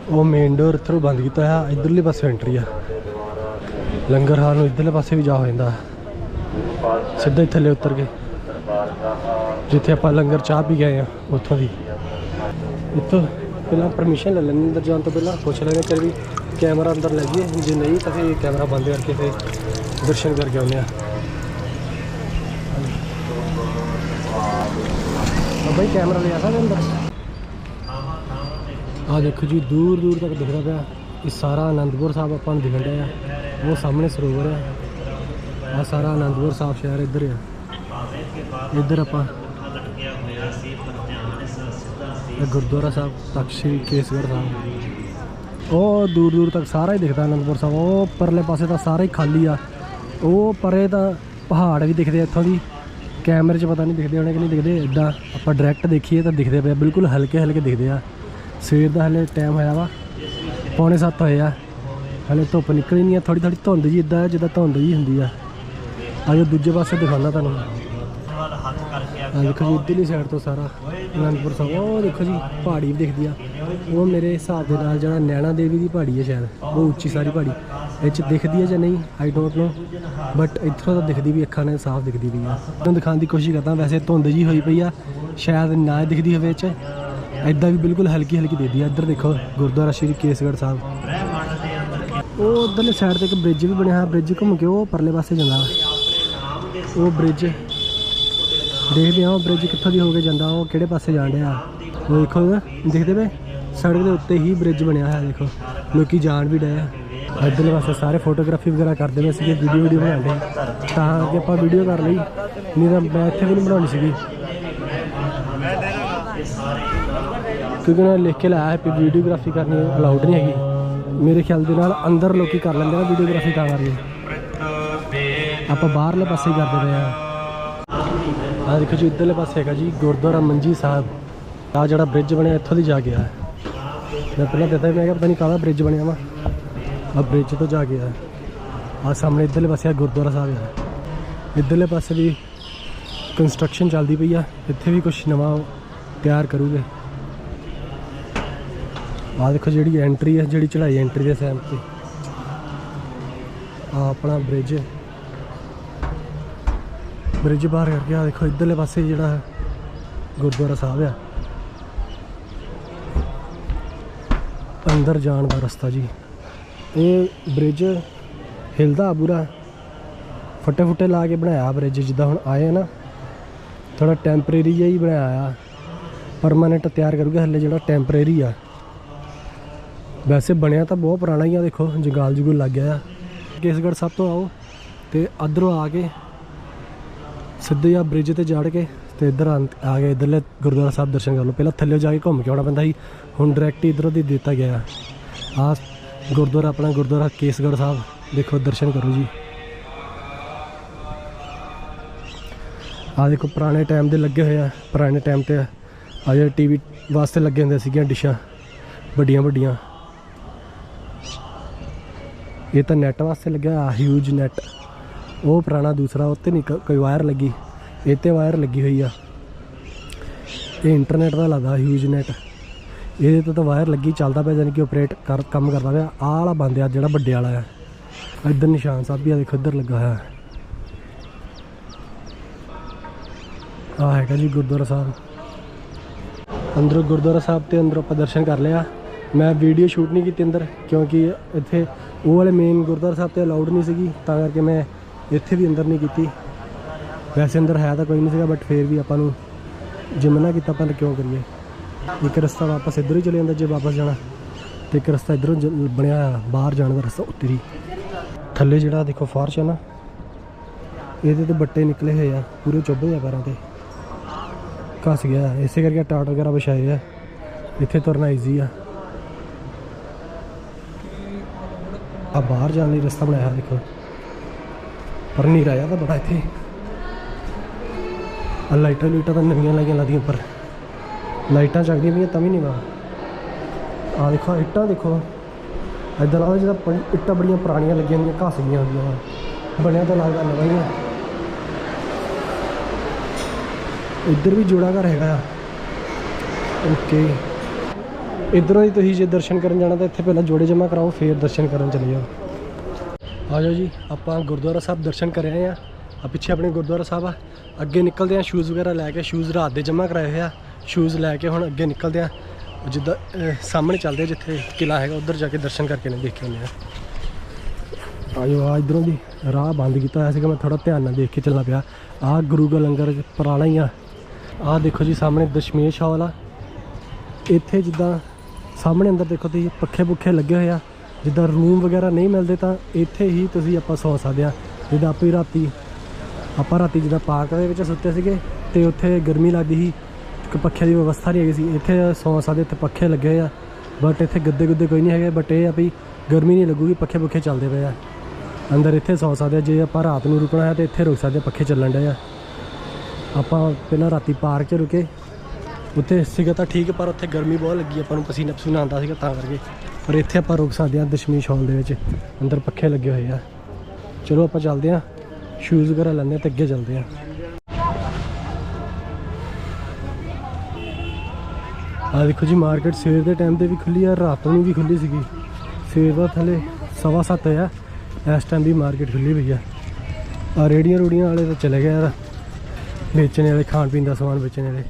ਉਹ ਮੇਨ ਡੋਰ ਇੱਥੋਂ ਬੰਦ ਕੀਤਾ ਹੈ ਇਧਰਲੇ ਪਾਸੇ ਐਂਟਰੀ ਆ। ਲੰਗਰ ਹਾਲ ਨੂੰ ਇਧਰਲੇ ਪਾਸੇ ਵੀ ਜਾ ਹੋ ਜਾਂਦਾ। ਸਿੱਧਾ ਹੀ ਥੱਲੇ ਉਤਰ ਕੇ। ਜਿੱਥੇ ਆਪਾਂ ਲੰਗਰ ਚਾਹ ਪੀ ਗਏ ਆ, ਉੱਥੋਂ ਦੀ। ਇੱਥੋਂ ਪਹਿਲਾਂ ਪਰਮਿਸ਼ਨ ਲੈ ਲੈਣੀ ਅੰਦਰ ਜਾਣ ਤੋਂ ਪਹਿਲਾਂ। ਪੁੱਛ ਲੈਣੇ ਕਿ ਵੀ ਕੈਮਰਾ ਅੰਦਰ ਲੈ ਜਾਈਏ। ਜੇ ਨਹੀਂ ਤਾਂ ਫਿਰ ਕੈਮਰਾ ਬੰਦ ਕਰਕੇ ਫਿਰ ਦਰਸ਼ਨ ਕਰਕੇ ਆਉਂਦੇ ਆ ਬਾਬਾ ਕੈਮਰਾ ਲਿਆ ਆ ਸਕਦੇ ਅੰਦਰ? ਆ ਦੇਖੋ ਜੀ ਦੂਰ ਦੂਰ ਤੱਕ ਦਿਖਦਾ ਪਿਆ। ਇਹ ਸਾਰਾ ਆਨੰਦਪੁਰ ਸਾਹਿਬ ਆਪਾਂ ਨੂੰ ਦਿਖਣ ਡਿਆ। ਆ ਉਹ ਸਾਹਮਣੇ ਸਰੋਵਰ ਆ। ਆ ਸਾਰਾ ਆਨੰਦਪੁਰ ਸਾਹਿਬ ਸ਼ਹਿਰ ਇੱਧਰ ਆ। ਇੱਧਰ ਆਪਾਂ ਗੁਰਦੁਆਰਾ ਸਾਹਿਬ ਤਖਤ ਸ੍ਰੀ ਕੇਸਗੜ੍ਹ ਸਾਹਿਬ। ਉਹ ਦੂਰ ਦੂਰ ਤੱਕ ਸਾਰਾ ਹੀ ਦਿਖਦਾ ਅਨੰਦਪੁਰ ਸਾਹਿਬ। ਉਹ ਪਰਲੇ ਪਾਸੇ ਤਾਂ ਸਾਰਾ ਹੀ ਖਾਲੀ ਆ। ਉਹ ਪਰੇ ਤਾਂ ਪਹਾੜ ਵੀ ਦਿਖਦੇ ਆ ਇੱਥੋਂ ਦੀ। ਕੈਮਰੇ 'ਚ ਪਤਾ ਨਹੀਂ ਦਿਖਦੇ ਹੋਣੇ ਕਿ ਨਹੀਂ ਦਿਖਦੇ। ਇਦਾਂ ਆਪਾਂ ਡਾਇਰੈਕਟ ਦੇਖੀਏ ਤਾਂ ਦਿਖਦੇ ਪਏ ਬਿਲਕੁਲ ਹਲਕੇ ਹਲਕੇ ਦਿਖਦੇ ਆ। ਸਵੇਰ ਦਾ ਹਲੇ ਟਾਈਮ ਹੋਇਆ ਵਾ। ਪੌਣੇ 7 ਹੋਏ ਆ। ਹਲੇ ਧੁੱਪ ਨਿਕਲੀ ਨਹੀਂ ਆ। ਥੋੜੀ ਥੋੜੀ ਧੁੰਦ ਜੀ ਇਦਾਂ ਜਿੱਦਾਂ ਧੁੰਦ ਜੀ ਹੁੰਦੀ ਆ। ਆਜੋ ਦੂਜੇ ਪਾਸੇ ਦਿਖਾਉਣਾ ਤੁਹਾਨੂੰ ਆ ਦੇਖੋ ਜੀ, ਇੱਧਰਲੀ ਸਾਈਡ ਤੋਂ ਸਾਰਾ ਅਨੰਦਪੁਰ ਸਾਹਿਬ ਉਹ ਦੇਖੋ ਜੀ, ਪਹਾੜੀ ਵੀ ਦਿਖਦੀ ਆ। ਉਹ ਮੇਰੇ ਹਿਸਾਬ ਦੇ ਨਾਲ ਜਿਹੜਾ ਨੈਣਾ ਦੇਵੀ ਦੀ ਪਹਾੜੀ ਹੈ ਸ਼ਾਇਦ, ਉਹ ਉੱਚੀ ਸਾਰੀ ਪਹਾੜੀ। ਇਹ ਚ ਦਿਖਦੀ ਹੈ ਜਾਂ ਨਹੀਂ ਆਈ ਡੋਂਟ ਨੋ ਬਟ ਇੱਥੋਂ ਤਾਂ ਦਿਖਦੀ ਵੀ, ਅੱਖਾਂ ਨੇ ਸਾਫ਼ ਦਿਖਦੀ ਵੀ ਆ। ਤੁਹਾਨੂੰ ਦਿਖਾਉਣ ਦੀ ਕੋਸ਼ਿਸ਼ ਕਰਦਾ, ਵੈਸੇ ਧੁੰਦ ਜੀ ਹੋਈ ਪਈ ਆ, ਸ਼ਾਇਦ ਨਾ ਦਿਖਦੀ ਹੋਵੇ ਚ ਐਦਾਂ ਵੀ ਬਿਲਕੁਲ ਹਲਕੀ ਹਲਕੀ ਦਿਖਦੀ ਆ ਇੱਧਰ ਦੇਖੋ, ਗੁਰਦੁਆਰਾ ਸ਼੍ਰੀ ਕੇਸਗੜ੍ਹ ਸਾਹਿਬ। ਉਹ ਉਧਰਲੇ ਸਾਈਡ ਤੇ ਇੱਕ ਬ੍ਰਿਜ ਵੀ ਬਣਿਆ ਹੋਇਆ ਬ੍ਰਿਜ ਘੁੰਮ ਕੇ ਉਹ ਪਰਲੇ ਪਾਸੇ ਜਾਂਦਾ ਉਹ ਬ੍ਰਿਜ ਦੇਖਦੇ ਹਾਂ ਉਹ ਬ੍ਰਿਜ ਕਿੱਥੋਂ ਦੀ ਹੋ ਕੇ ਜਾਂਦਾ, ਉਹ ਕਿਹੜੇ ਪਾਸੇ ਜਾਣ ਰਿਹਾ ਉਹ ਦੇਖੋ, ਦੇਖਦੇ ਪਏ? ਸੜਕ ਦੇ ਉੱਤੇ ਹੀ ਬ੍ਰਿਜ ਬਣਿਆ ਹੋਇਆ, ਦੇਖੋ। ਲੋਕੀ ਜਾਣ ਵੀ ਡਏ ਆ। ਇੱਧਰਲੇ ਪਾਸੇ ਸਾਰੇ ਫੋਟੋਗ੍ਰਾਫੀ ਵਗੈਰਾ ਕਰਦੇ ਪਏ ਸੀਗੇ ਵੀਡੀਓ ਵੀਡੀਓ ਬਣਾਉਂਦੇ ਤਾਂ ਕਿ ਆਪਾਂ ਵੀਡੀਓ ਕਰ ਲਈ, ਨਹੀਂ ਤਾਂ ਮੈਂ ਇੱਥੇ ਵੀ ਨਹੀਂ ਬਣਾਉਣੀ ਸੀਗੀ। ਕਿਉਂਕਿ ਉਹਨਾਂ ਲਿਖ ਕੇ ਲਾਇਆ ਹੈ ਕਿ ਵੀਡੀਓਗ੍ਰਾਫੀ ਕਰਨੀ ਅਲਾਉਡ ਨਹੀਂ ਹੈਗੀ। ਮੇਰੇ ਖਿਆਲ ਦੇ ਨਾਲ ਅੰਦਰ ਲੋਕੀ ਕਰ ਲੈਂਦੇ ਨੇ ਵੀਡੀਓਗ੍ਰਾਫੀ ਤਾਂ ਕਰ ਕਰਕੇ। ਆਪਾਂ ਬਾਹਰਲੇ ਪਾਸੇ ਕਰਦੇ ਪਏ ਆ। ਆ ਦੇਖੋ ਜੀ, ਇੱਧਰਲੇ ਪਾਸੇ ਹੈਗਾ ਜੀ, ਗੁਰਦੁਆਰਾ ਮੰਜੀ ਸਾਹਿਬ। ਆ ਜਿਹੜਾ ਬ੍ਰਿਜ ਬਣਿਆ, ਇੱਥੋਂ ਦੀ ਜਾ ਗਿਆ ਹੈ ਮੈਂ ਪਹਿਲਾਂ ਦੱਸਦਾ ਮੈਂ ਕਿਹਾ ਪਤਾ ਨਹੀਂ ਕਾਹਦਾ ਬ੍ਰਿਜ ਬਣਿਆ ਵਾ। ਆ ਬ੍ਰਿਜ ਤੋਂ ਜਾ ਗਿਆ ਆ ਆ ਸਾਹਮਣੇ ਇੱਧਰਲੇ ਪਾਸੇ ਆ ਗੁਰਦੁਆਰਾ ਸਾਹਿਬ ਆ। ਇੱਧਰਲੇ ਪਾਸੇ ਵੀ ਕੰਸਟਰਕਸ਼ਨ ਚੱਲਦੀ ਪਈ ਆ। ਇੱਥੇ ਵੀ ਕੁਝ ਨਵਾਂ ਤਿਆਰ ਕਰੂਗੇ। ਆ ਦੇਖੋ ਜਿਹੜੀ ਐਂਟਰੀ ਹੈ ਜਿਹੜੀ ਚੜਾਈ ਐਂਟਰੀ ਦੇ ਸੈਮ ਤੇ। ਆ ਆਪਣਾ ਬ੍ਰਿਜ ਬ੍ਰਿਜ ਬਾਹਰ ਕਰਕੇ ਆ ਦੇਖੋ ਇੱਧਰਲੇ ਪਾਸੇ ਜਿਹੜਾ ਗੁਰਦੁਆਰਾ ਸਾਹਿਬ ਆ। ਅੰਦਰ ਜਾਣ ਦਾ ਰਸਤਾ ਜੀ। ਇਹ ਬ੍ਰਿਜ ਹਿਲਦਾ ਪੂਰਾ। ਫੱਟੇ ਫੁੱਟੇ ਲਾ ਕੇ ਬਣਾਇਆ ਬ੍ਰਿਜ ਜਿੱਦਾਂ ਹੁਣ ਆਏ ਆ ਨਾ ਥੋੜਾ ਟੈਂਪਰੇਰੀ ਜਿਹਾ ਹੀ ਬਣਾਇਆ ਆ। ਪਰਮਾਨੈਂਟ ਤਿਆਰ ਕਰੂਗਾ ਹੱਲੇ ਜਿਹੜਾ ਟੈਂਪਰੇਰੀ ਆ। ਵੈਸੇ ਬਣਿਆ ਤਾਂ ਬਹੁਤ ਪੁਰਾਣਾ ਹੀ ਆ, ਦੇਖੋ, ਜੰਗਾਲ ਜੁਗਲ ਲੱਗ ਗਿਆ ਆ। ਕੇਸਗੜ੍ਹ ਸਭ ਤੋਂ ਆਓ ਤੇ ਅਧਰੋਂ ਆ ਕੇ ਸਿੱਧੇ ਆ ਬ੍ਰਿਜ ਤੇ ਚੜ੍ਹ ਕੇ ਤੇ ਇੱਧਰ ਆ ਕੇ ਇੱਧਰਲੇ ਗੁਰਦੁਆਰਾ ਸਾਹਿਬ ਦਰਸ਼ਨ ਕਰ ਲਓ ਪਹਿਲਾਂ ਥੱਲੇ ਜਾ ਕੇ ਘੁੰਮ ਕੇ ਆਉਣਾ ਪੈਂਦਾ ਸੀ। ਹੁਣ ਡਾਇਰੈਕਟ ਇਧਰੋਂ ਦੀ ਦਿੱਤਾ ਗਿਆ। ਆ ਗੁਰਦੁਆਰਾ, ਆਪਣਾ ਗੁਰਦੁਆਰਾ ਕੇਸਗੜ੍ਹ ਸਾਹਿਬ। ਦੇਖੋ, ਦਰਸ਼ਨ ਕਰੋ ਜੀ। ਆ ਦੇਖੋ, ਪੁਰਾਣੇ ਟਾਈਮ ਦੇ ਲੱਗੇ ਹੋਏ ਆ। ਪੁਰਾਣੇ ਟਾਈਮ ਤੇ ਆ ਜਿਹੜੇ ਟੀਵੀ ਵਾਸਤੇ ਲੱਗੇ ਹੁੰਦੇ ਸੀਗੀਆਂ ਡਿਸ਼ਾਂ ਵੱਡੀਆਂ ਵੱਡੀਆਂ। ਇਹ ਤਾਂ ਨੈਟ ਵਾਸਤੇ ਲੱਗਿਆ ਆ ਹਿਊਜ ਨੈਟ ਉਹ ਪੁਰਾਣਾ ਦੂਸਰਾ ਉੱਤੇ ਨਹੀਂ ਕੋਈ ਵਾਇਰ ਲੱਗੀ। ਇਹ ਤੇ ਵਾਇਰ ਲੱਗੀ ਹੋਈ ਆ। ਇਹ ਇੰਟਰਨੈਟ ਦਾ ਲੱਗਦਾ ਹਿਊਜ ਨੈਟ ਇਹਦੇ ਤੇ ਤਾਂ ਵਾਇਰ ਲੱਗੀ, ਚੱਲਦਾ ਪਿਆ ਜਾਨੀ ਕਿ ਆਪਰੇਟ ਕਰ, ਕੰਮ ਕਰਦਾ ਪਿਆ। ਆਹ ਵਾਲਾ ਬੰਦ ਆ, ਜਿਹੜਾ ਵੱਡੇ ਵਾਲਾ ਆ। ਇੱਧਰ ਨਿਸ਼ਾਨ ਸਾਹਿਬ ਵੀ ਆ, ਦੇਖੋ, ਇੱਧਰ ਲੱਗਾ ਹੋਇਆ। ਆ ਹੈਗਾ ਜੀ ਗੁਰਦੁਆਰਾ ਸਾਹਿਬ। ਅੰਦਰੋਂ ਗੁਰਦੁਆਰਾ ਸਾਹਿਬ ਤੇ ਅੰਦਰੋਂ ਆਪਾਂ ਦਰਸ਼ਨ ਕਰ ਲਿਆ। ਮੈਂ ਵੀਡੀਓ ਸ਼ੂਟ ਨਹੀਂ ਕੀਤੀ ਅੰਦਰ, ਕਿਉਂਕਿ ਇੱਥੇ ਉਹ ਵਾਲੇ ਮੇਨ ਗੁਰਦੁਆਰਾ ਸਾਹਿਬ ਤੇ ਅਲਾਉਡ ਨਹੀਂ ਸੀਗੀ। ਤਾਂ ਕਰਕੇ ਮੈਂ ਇੱਥੇ ਵੀ ਅੰਦਰ ਨਹੀਂ ਕੀਤੀ। ਵੈਸੇ ਅੰਦਰ ਹੈ ਤਾਂ ਕੋਈ ਨਹੀਂ ਸੀਗਾ ਬਟ ਫੇਰ ਵੀ ਆਪਾਂ ਨੂੰ ਜੇ ਮਨਾ ਕੀਤਾ ਆਪਾਂ ਤਾਂ ਕਿਉਂ ਕਰੀਏ? ਇੱਕ ਰਸਤਾ ਵਾਪਸ ਇੱਧਰੋਂ ਹੀ ਚਲੇ ਜਾਂਦਾ ਜੇ ਵਾਪਸ ਜਾਣਾ। ਤੇ ਇੱਕ ਰਸਤਾ ਇੱਧਰੋਂ ਜ- ਬਣਿਆ ਹੋਇਆ, ਬਾਹਰ ਜਾਣ ਦਾ ਰਸਤਾ ਉੱਤਰ। ਹੀ ਥੱਲੇ ਜਿਹੜਾ ਦੇਖੋ ਫਾਰਸ਼ ਹੈ ਨਾ ਇਹਦੇ ਤੇ ਬੱਟੇ ਨਿਕਲੇ ਹੋਏ ਆ ਪੂਰੇ ਚੁੱਭੇ ਆ ਪੈਰਾਂ ਤੇ। ਘਸ ਗਿਆ ਇਸੇ ਕਰਕੇ ਟਾਟ ਵਗੈਰਾ ਵਿਛਾਏ ਆ। ਇੱਥੇ ਤੁਰਨਾ ਈਜ਼ੀ ਆ। ਆ ਬਾਹਰ ਜਾਣ ਲਈ ਰਸਤਾ ਬਣਾਇਆ ਦੇਖੋ। ਪਰ ਨਹੀਂ ਰਾਇਆ ਤਾਂ ਬੜਾ ਇੱਥੇ। ਆ ਲਾਈਟਾਂ ਲੂਟਾਂ ਤਾਂ ਨਵੀਆਂ ਲਾਈਆਂ ਲਾਦੀਆਂ ਉੱਪਰ। ਲਾਈਟਾਂ ਚੱਲਦੀਆਂ ਪਈਆਂ ਤਾਂ ਵੀ ਨਹੀਂ ਵਾ ਆ ਦੇਖੋ ਇੱਟਾਂ ਦੇਖੋ। ਇਦਾਂ ਲੱਗਦਾ ਜਿੱਦਾਂ ਇੱਟਾਂ ਬੜੀਆਂ ਪੁਰਾਣੀਆਂ ਲੱਗੀਆਂ ਹੁੰਦੀਆਂ ਘਸ ਗਈਆਂ ਹੁੰਦੀਆਂ ਵਾ। ਬਣਿਆ ਤਾਂ ਲੱਗਦਾ ਨਵਾਂ ਹੀ ਆ। ਇੱਧਰ ਵੀ ਜੋੜਾ ਘਰ ਹੈਗਾ ਆ। ਓਕੇ। ਇਧਰੋਂ ਹੀ ਤੁਸੀਂ ਜੇ ਦਰਸ਼ਨ ਕਰਨ ਜਾਣਾ ਤਾਂ ਇੱਥੇ ਪਹਿਲਾਂ ਜੋੜੇ ਜਮਾ ਕਰਾਓ, ਫਿਰ ਦਰਸ਼ਨ ਕਰਨ ਚਲੇ ਜਾਓ। ਆ ਜਾਓ ਜੀ, ਆਪਾਂ ਗੁਰਦੁਆਰਾ ਸਾਹਿਬ ਦਰਸ਼ਨ ਕਰ ਰਹੇ ਆ। ਆ ਪਿੱਛੇ ਆਪਣੇ ਗੁਰਦੁਆਰਾ ਸਾਹਿਬ ਆ। ਅੱਗੇ ਨਿਕਲਦੇ ਆ ਸ਼ੂਜ਼ ਵਗੈਰਾ ਲੈ ਕੇ ਸ਼ੂਜ਼ ਰਾਤ ਦੇ ਜਮ੍ਹਾਂ ਕਰਾਏ ਹੋਏ ਆ। ਸ਼ੂਜ਼ ਲੈ ਕੇ ਹੁਣ ਅੱਗੇ ਨਿਕਲਦੇ ਆ। ਜਿੱਦਾਂ ਸਾਹਮਣੇ ਚੱਲਦੇ ਆ ਜਿੱਥੇ ਕਿਲਾ ਹੈਗਾ, ਉੱਧਰ ਜਾ ਕੇ ਦਰਸ਼ਨ ਕਰਕੇ ਨੇ ਦੇਖ ਕੇ ਆਉਂਦੇ ਆ ਆਇਓ ਆ ਇਧਰੋਂ ਦੀ ਰਾਹ ਬੰਦ ਕੀਤਾ ਹੋਇਆ ਸੀਗਾ, ਮੈਂ ਥੋੜਾ ਧਿਆਨ ਨਾਲ ਦੇਖ ਕੇ ਚੱਲਣਾ ਪਿਆ। ਆ ਗੁਰੂ ਕਾ ਲੰਗਰ ਪੁਰਾਣਾ ਹੀ ਆ। ਆ ਦੇਖੋ ਜੀ, ਸਾਹਮਣੇ ਦਸ਼ਮੇਸ਼ ਹਾਲ ਆ। ਇੱਥੇ ਜਿੱਦਾਂ, ਸਾਹਮਣੇ ਅੰਦਰ ਦੇਖੋ ਤੁਸੀਂ ਪੱਖੇ ਪੁੱਖੇ ਲੱਗੇ ਹੋਏ ਆ। ਜਿੱਦਾਂ ਰੂਮ ਵਗੈਰਾ ਨਹੀਂ ਮਿਲਦੇ ਤਾਂ ਇੱਥੇ ਹੀ ਤੁਸੀਂ ਆਪਾਂ ਸੌ ਸਕਦੇ ਆ ਜਿੱਦਾਂ ਆਪੇ ਰਾਤੀ, ਆਪਾਂ ਰਾਤੀ ਜਿੱਦਾਂ ਪਾਰਕ ਦੇ ਵਿੱਚ ਸੁੱਤੇ ਸੀਗੇ ਤੇ ਉੱਥੇ ਗਰਮੀ ਲੱਗਦੀ ਸੀ, ਇੱਕ ਪੱਖੇ ਦੀ ਵਿਵਸਥਾ ਨਹੀਂ ਹੈਗੀ ਸੀ। ਇੱਥੇ ਸੌ ਸਕਦੇ, ਇੱਥੇ ਪੱਖੇ ਲੱਗੇ ਆ ਬਟ ਇੱਥੇ ਗੱਦੇ ਗੁੱਦੇ ਕੋਈ ਨਹੀਂ ਹੈਗੇ ਬਟ ਇਹ ਆ ਵੀ ਗਰਮੀ ਨਹੀਂ ਲੱਗੂਗੀ ਪੱਖੇ ਪੁੱਖੇ ਚੱਲਦੇ ਪਏ ਆ। ਅੰਦਰ ਇੱਥੇ ਸੌ ਸਕਦੇ ਜੇ ਆਪਾਂ ਰਾਤ ਨੂੰ ਰੁਕਣਾ ਹੈ ਤੇ ਇੱਥੇ ਰੁਕ ਸਕਦੇ ਪੱਖੇ ਚੱਲਣ ਡਏ ਆ। ਆਪਾਂ ਪਹਿਲਾਂ ਰਾਤੀ ਪਾਰਕ 'ਚ ਰੁਕੇ, ਉੱਥੇ ਸੀਗਾ ਤਾਂ ਠੀਕ, ਪਰ ਉੱਥੇ ਗਰਮੀ ਬਹੁਤ ਲੱਗੀ, ਆਪਾਂ ਨੂੰ ਪਸੀਨਾ ਪਸੀਨਾ ਆਉਂਦਾ ਸੀਗਾ ਤਾਂ ਕਰਕੇ। ਪਰ ਇੱਥੇ ਆਪਾਂ ਰੁਕ ਸਕਦੇ ਹਾਂ ਦਸ਼ਮੇਸ਼ ਹਾਲ ਦੇ ਵਿੱਚ। ਅੰਦਰ ਪੱਖੇ ਲੱਗੇ ਹੋਏ ਆ। ਚਲੋ ਆਪਾਂ ਚੱਲਦੇ ਹਾਂ। ਸ਼ੂਜ਼ ਵਗੈਰਾ ਲੈਂਦੇ ਹਾਂ ਤੇ ਅੱਗੇ ਚੱਲਦੇ ਹਾਂ। ਆ ਦੇਖੋ ਜੀ ਮਾਰਕੀਟ ਸਵੇਰ ਦੇ ਟਾਈਮ ਤੇ ਵੀ ਖੁੱਲੀ ਆ, ਰਾਤ ਨੂੰ ਵੀ ਖੁੱਲੀ ਸੀਗੀ। ਸਵੇਰ ਦਾ ਥਲੇ ਸਵਾ ਸੱਤ ਹੋਇਆ। ਇਸ ਟਾਈਮ ਵੀ ਮਾਰਕੀਟ ਖੁੱਲੀ ਪਈ ਆ। ਆ ਰੇੜੀਆਂ ਰੂੜੀਆਂ ਵਾਲੇ ਤਾਂ ਚਲੇ ਗਏ ਯਾਰ। ਵੇਚਣ ਵਾਲੇ, ਖਾਣ ਪੀਣ ਦਾ ਸਮਾਨ ਵੇਚਣ ਵਾਲੇ।